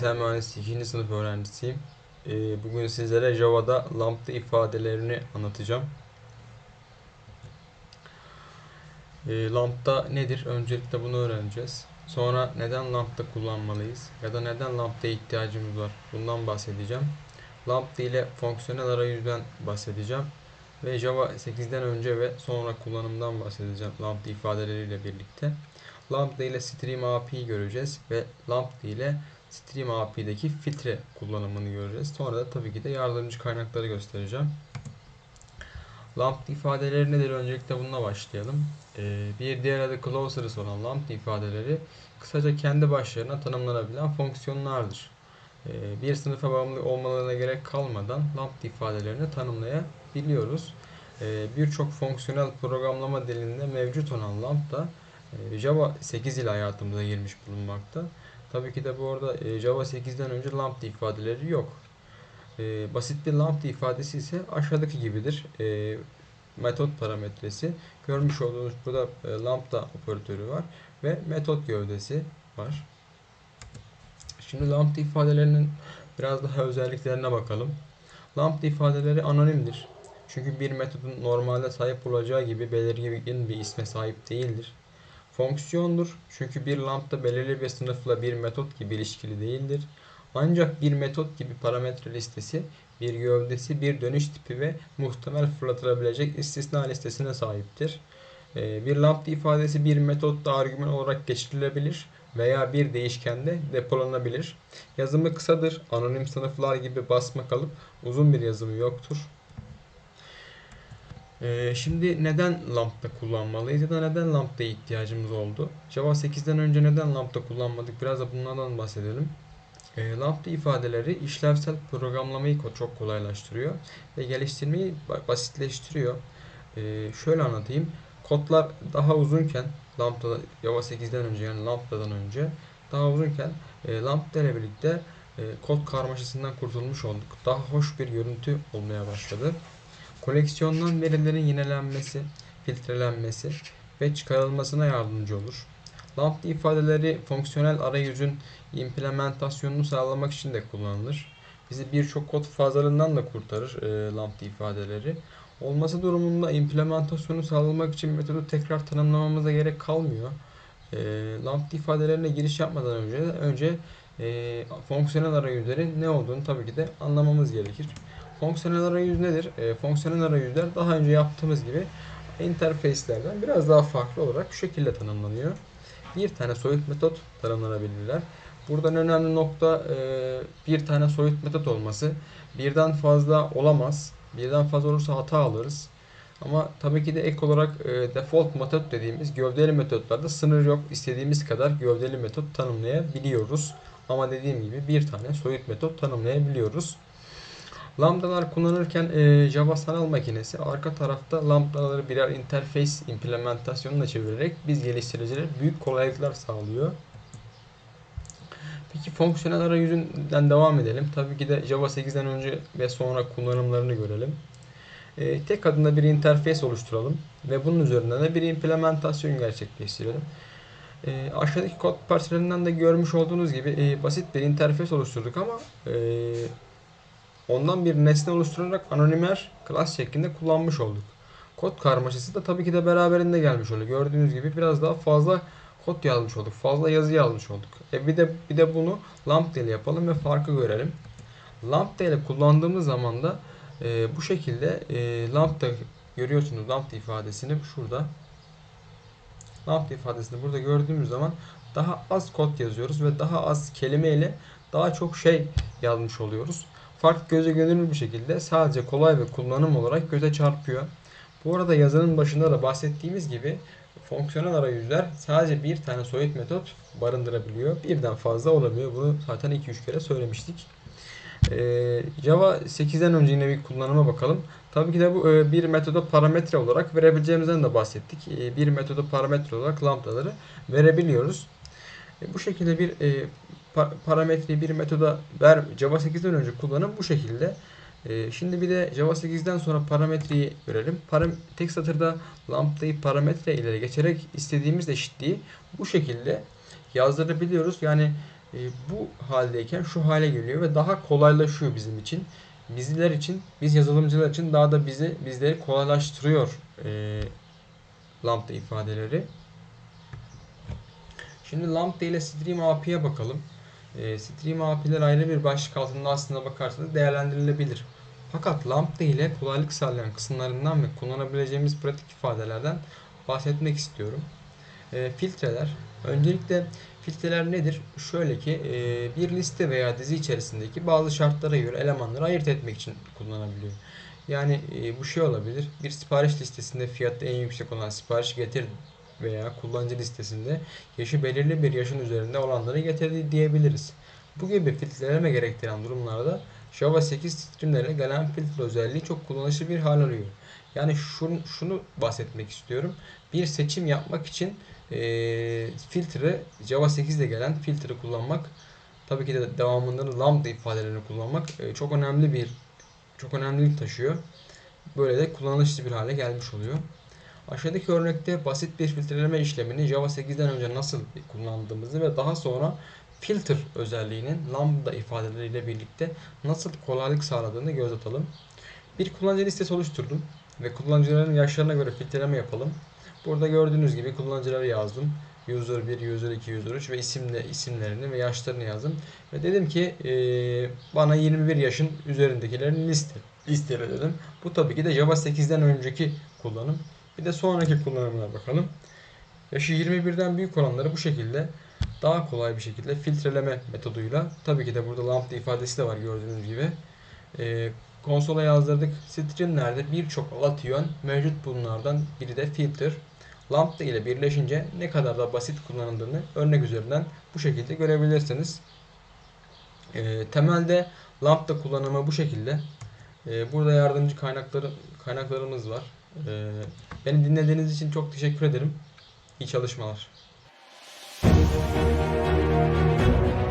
bilgisayar mühendisliği 2. sınıf öğrencisiyim. Ee, Bugün sizlere Java'da lambda ifadelerini anlatacağım. Ee, Lambda nedir? Öncelikle bunu öğreneceğiz. Sonra neden lambda kullanmalıyız? Ya da neden lambdaya ihtiyacımız var? Bundan bahsedeceğim. Lambda ile fonksiyonel arayüzden bahsedeceğim. Ve Java 8'den önce ve sonra kullanımdan bahsedeceğim lambda ifadeleriyle birlikte. Lambda ile Stream API'yi göreceğiz ve Lambda ile Stream API'deki filtre kullanımını göreceğiz. Sonra da tabii ki de yardımcı kaynakları göstereceğim. Lambda ifadeleri nedir? Öncelikle bununla başlayalım. Ee, bir diğer adı closer'ız olan lambda ifadeleri kısaca kendi başlarına tanımlanabilen fonksiyonlardır. Ee, bir sınıfa bağımlı olmalarına gerek kalmadan lambda ifadelerini tanımlayabiliyoruz. Ee, Birçok fonksiyonel programlama dilinde mevcut olan lambda e, Java 8 ile hayatımıza girmiş bulunmakta. Tabii ki de bu arada e, Java 8'den önce lambda ifadeleri yok. E, basit bir lambda ifadesi ise aşağıdaki gibidir. E, metot parametresi. Görmüş olduğunuz burada lambda operatörü var ve metot gövdesi var. Şimdi lambda ifadelerinin biraz daha özelliklerine bakalım. Lambda ifadeleri anonimdir. Çünkü bir metodun normalde sahip olacağı gibi belirgin bir isme sahip değildir. Fonksiyondur. Çünkü bir lambda belirli bir sınıfla bir metot gibi ilişkili değildir. Ancak bir metot gibi parametre listesi, bir gövdesi, bir dönüş tipi ve muhtemel fırlatılabilecek istisna listesine sahiptir. Ee, Bir lambda ifadesi bir metotta argüman olarak geçirilebilir veya bir değişkende depolanabilir. Yazımı kısadır. Anonim sınıflar gibi basma kalıp uzun bir yazımı yoktur. Ee, şimdi neden lambda kullanmalıyız ya da neden lambdaya ihtiyacımız oldu? Java 8'den önce neden lambda kullanmadık? Biraz da bunlardan bahsedelim. E, lambda ifadeleri işlevsel programlamayı çok kolaylaştırıyor ve geliştirmeyi ba- basitleştiriyor. E, şöyle anlatayım. Kodlar daha uzunken lambda Java 8'den önce yani lambdadan önce daha uzunken e, lambda ile birlikte e, kod karmaşasından kurtulmuş olduk. Daha hoş bir görüntü olmaya başladı. Koleksiyondan verilerin yinelenmesi, filtrelenmesi ve çıkarılmasına yardımcı olur. Lambda ifadeleri fonksiyonel arayüzün implementasyonunu sağlamak için de kullanılır. Bizi birçok kod fazlalığından da kurtarır e, lambda ifadeleri. Olması durumunda implementasyonu sağlamak için metodu tekrar tanımlamamıza gerek kalmıyor. E, lambda ifadelerine giriş yapmadan önce önce e, fonksiyonel arayüzlerin ne olduğunu tabii ki de anlamamız gerekir. Fonksiyonel arayüz nedir? E, fonksiyonel arayüzler daha önce yaptığımız gibi interface'lerden biraz daha farklı olarak şu şekilde tanımlanıyor. Bir tane soyut metot tanımlanabilirler. Buradan önemli nokta e, bir tane soyut metot olması. Birden fazla olamaz. Birden fazla olursa hata alırız. Ama tabii ki de ek olarak e, default metot dediğimiz gövdeli metotlarda sınır yok. İstediğimiz kadar gövdeli metot tanımlayabiliyoruz. Ama dediğim gibi bir tane soyut metot tanımlayabiliyoruz. Lambdalar kullanırken e, Java sanal makinesi arka tarafta lambdaları birer interface implementasyonuna çevirerek biz geliştiricilere büyük kolaylıklar sağlıyor. Peki fonksiyonel arayüzünden devam edelim. Tabii ki de Java 8'den önce ve sonra kullanımlarını görelim. E, tek adında bir interface oluşturalım ve bunun üzerinden de bir implementasyon gerçekleştirelim. E, aşağıdaki kod parsellerinden de görmüş olduğunuz gibi e, basit bir interface oluşturduk ama e, ondan bir nesne oluşturarak anonimer class şeklinde kullanmış olduk. Kod karmaşası da tabii ki de beraberinde gelmiş oluyor. Gördüğünüz gibi biraz daha fazla kod yazmış olduk. Fazla yazı yazmış olduk. E bir de bir de bunu lambda ile yapalım ve farkı görelim. Lambda ile kullandığımız zaman da e, bu şekilde e, lambda görüyorsunuz lambda ifadesini şurada. Lambda ifadesini burada gördüğümüz zaman daha az kod yazıyoruz ve daha az kelime ile daha çok şey yazmış oluyoruz. Fark göze görünür bir şekilde sadece kolay ve kullanım olarak göze çarpıyor. Bu arada yazının başında da bahsettiğimiz gibi fonksiyonel arayüzler sadece bir tane soyut metot barındırabiliyor. Birden fazla olabiliyor. Bunu zaten 2-3 kere söylemiştik. Ee, Java 8'den önce yine bir kullanıma bakalım. Tabii ki de bu e, bir metoda parametre olarak verebileceğimizden de bahsettik. E, bir metoda parametre olarak lambdaları verebiliyoruz. E, bu şekilde bir parametreyi bir metoda ver Java 8'den önce kullanım bu şekilde. E, şimdi bir de Java 8'den sonra parametreyi görelim. Param tek satırda lambdayı parametre ileri geçerek istediğimiz eşitliği bu şekilde yazdırabiliyoruz. Yani e, bu haldeyken şu hale geliyor ve daha kolaylaşıyor bizim için. Bizler için, biz yazılımcılar için daha da bizi bizleri kolaylaştırıyor e, lambda ifadeleri. Şimdi lambda ile stream API'ye bakalım. E, stream API'ler ayrı bir başlık altında aslında bakarsanız değerlendirilebilir. Fakat lambda ile kolaylık sağlayan kısımlarından ve kullanabileceğimiz pratik ifadelerden bahsetmek istiyorum. E, filtreler. Öncelikle filtreler nedir? Şöyle ki e, bir liste veya dizi içerisindeki bazı şartlara göre elemanları ayırt etmek için kullanabiliyor. Yani e, bu şey olabilir. Bir sipariş listesinde fiyatı en yüksek olan sipariş getir veya kullanıcı listesinde yaşı belirli bir yaşın üzerinde olanları getirdi diyebiliriz. Bu gibi filtreleme gerektiren durumlarda Java 8 streamlerine gelen filtre özelliği çok kullanışlı bir hal alıyor. Yani şunu, şunu bahsetmek istiyorum. Bir seçim yapmak için e, filtre Java 8 ile gelen filtre kullanmak tabii ki de devamında lambda ifadelerini kullanmak e, çok önemli bir çok önemlilik taşıyor. Böyle de kullanışlı bir hale gelmiş oluyor. Aşağıdaki örnekte basit bir filtreleme işlemini Java 8'den önce nasıl kullandığımızı ve daha sonra filter özelliğinin lambda ifadeleriyle birlikte nasıl kolaylık sağladığını göz atalım. Bir kullanıcı listesi oluşturdum ve kullanıcıların yaşlarına göre filtreleme yapalım. Burada gördüğünüz gibi kullanıcıları yazdım. User 1, User 2, User 3 ve isimle isimlerini ve yaşlarını yazdım. Ve dedim ki e, bana 21 yaşın üzerindekilerini liste, listele dedim. Bu tabii ki de Java 8'den önceki kullanım. Bir de sonraki kullanımına bakalım. Yaşı 21'den büyük olanları bu şekilde daha kolay bir şekilde filtreleme metoduyla tabii ki de burada lambda ifadesi de var gördüğünüz gibi. E, konsola yazdırdık. String'lerde birçok alt yön mevcut bunlardan biri de filter. Lambda ile birleşince ne kadar da basit kullanıldığını örnek üzerinden bu şekilde görebilirsiniz. E, temelde lambda kullanımı bu şekilde. E, burada yardımcı kaynakları kaynaklarımız var. E, beni dinlediğiniz için çok teşekkür ederim. İyi çalışmalar.